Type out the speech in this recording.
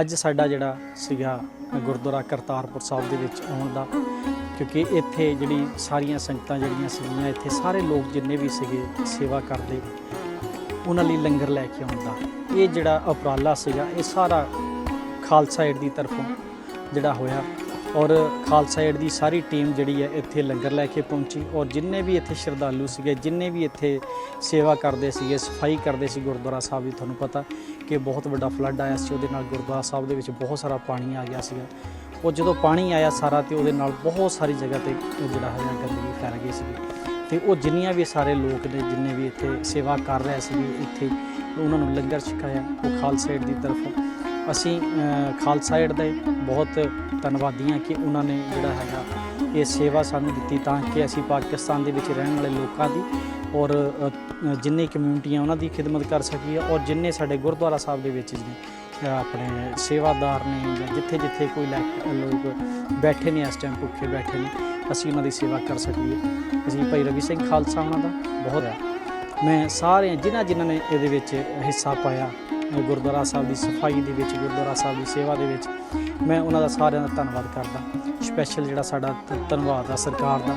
ਅੱਜ ਸਾਡਾ ਜਿਹੜਾ ਸੀਗਾ ਗੁਰਦੁਆਰਾ ਕਰਤਾਰਪੁਰ ਸਾਹਿਬ ਦੇ ਵਿੱਚ ਆਉਣ ਦਾ, ਕਿਉਂਕਿ ਇੱਥੇ ਜਿਹੜੀ ਸਾਰੀਆਂ ਸੰਗਤਾਂ ਜਿਹੜੀਆਂ ਸੀਗੀਆਂ, ਇੱਥੇ ਸਾਰੇ ਲੋਕ ਜਿੰਨੇ ਵੀ ਸੀਗੇ ਸੇਵਾ ਕਰਦੇ, ਉਹਨਾਂ ਲਈ ਲੰਗਰ ਲੈ ਕੇ ਆਉਣ ਦਾ। ਇਹ ਜਿਹੜਾ ਉਪਰਾਲਾ ਸੀਗਾ, ਇਹ ਸਾਰਾ ਖਾਲਸਾ ਏਡ ਦੀ ਤਰਫੋਂ ਜਿਹੜਾ ਹੋਇਆ। ਔਰ ਖਾਲਸਾ ਏਡ ਦੀ ਸਾਰੀ ਟੀਮ ਜਿਹੜੀ ਹੈ ਇੱਥੇ ਲੰਗਰ ਲੈ ਕੇ ਪਹੁੰਚੀ ਔਰ ਜਿੰਨੇ ਵੀ ਇੱਥੇ ਸ਼ਰਧਾਲੂ ਸੀਗੇ, ਜਿੰਨੇ ਵੀ ਇੱਥੇ ਸੇਵਾ ਕਰਦੇ ਸੀਗੇ, ਸਫ਼ਾਈ ਕਰਦੇ ਸੀ ਗੁਰਦੁਆਰਾ ਸਾਹਿਬ ਦੀ, ਤੁਹਾਨੂੰ ਪਤਾ ਕਿ ਬਹੁਤ ਵੱਡਾ ਫਲੱਡ ਆਇਆ ਸੀ, ਉਹਦੇ ਨਾਲ ਗੁਰਦੁਆਰਾ ਸਾਹਿਬ ਦੇ ਵਿੱਚ ਬਹੁਤ ਸਾਰਾ ਪਾਣੀ ਆ ਗਿਆ ਸੀਗਾ। ਉਹ ਜਦੋਂ ਪਾਣੀ ਆਇਆ ਸਾਰਾ ਤੇ ਉਹਦੇ ਨਾਲ ਬਹੁਤ ਸਾਰੀ ਜਗ੍ਹਾ ਤੇ ਉਹ ਜਿਹੜਾ ਹੈ ਗੰਦਗੀ ਫੈਲ ਗਈ ਸੀ ਤੇ ਉਹ ਜਿੰਨੀਆਂ ਵੀ ਸਾਰੇ ਲੋਕ ਨੇ, ਜਿੰਨੇ ਵੀ ਇੱਥੇ ਸੇਵਾ ਕਰ ਰਹੇ ਸੀ ਇੱਥੇ ਉਹਨਾਂ ਨੂੰ ਲੰਗਰ ਛਕਾਇਆ, ਉਹ ਖਾਲਸਾ ਏਡ ਦੀ ਤਰਫੋਂ। ਅਸੀਂ ਖਾਲਸਾ ਏਡ ਦੇ ਬਹੁਤ ਧੰਨਵਾਦੀ ਹਾਂ ਕਿ ਉਹਨਾਂ ਨੇ ਜਿਹੜਾ ਹੈਗਾ ਇਹ ਸੇਵਾ ਸਾਨੂੰ ਦਿੱਤੀ ਤਾਂ ਕਿ ਅਸੀਂ ਪਾਕਿਸਤਾਨ ਦੇ ਵਿੱਚ ਰਹਿਣ ਵਾਲੇ ਲੋਕਾਂ ਦੀ ਔਰ ਜਿੰਨੇ ਕਮਿਊਨਿਟੀਆਂ ਉਹਨਾਂ ਦੀ ਖਿਦਮਤ ਕਰ ਸਕੀਏ ਔਰ ਜਿੰਨੇ ਸਾਡੇ ਗੁਰਦੁਆਰਾ ਸਾਹਿਬ ਦੇ ਵਿੱਚ ਅ, ਆਪਣੇ ਸੇਵਾਦਾਰ ਨੇ ਜਾਂ ਜਿੱਥੇ ਜਿੱਥੇ ਕੋਈ ਲੋਕ ਬੈਠੇ ਨੇ ਇਸ ਟਾਈਮ ਭੁੱਖੇ ਬੈਠੇ ਨੇ ਅਸੀਂ ਉਹਨਾਂ ਦੀ ਸੇਵਾ ਕਰ ਸਕੀਏ। ਅਸੀਂ ਭਾਈ ਰਵੀ ਸਿੰਘ ਖਾਲਸਾ ਉਹਨਾਂ ਦਾ ਬਹੁਤ ਮੈਂ ਸਾਰੇ ਜਿਨ੍ਹਾਂ ਜਿਨ੍ਹਾਂ ਨੇ ਇਹਦੇ ਵਿੱਚ ਹਿੱਸਾ ਪਾਇਆ ਗੁਰਦੁਆਰਾ ਸਾਹਿਬ ਦੀ ਸਫ਼ਾਈ ਦੇ ਵਿੱਚ, ਗੁਰਦੁਆਰਾ ਸਾਹਿਬ ਦੀ ਸੇਵਾ ਦੇ ਵਿੱਚ ਮੈਂ ਉਹਨਾਂ ਦਾ ਸਾਰਿਆਂ ਦਾ ਧੰਨਵਾਦ ਕਰਦਾ। ਸਪੈਸ਼ਲ ਜਿਹੜਾ ਸਾਡਾ ਧੰਨਵਾਦ ਆ ਸਰਕਾਰ ਦਾ।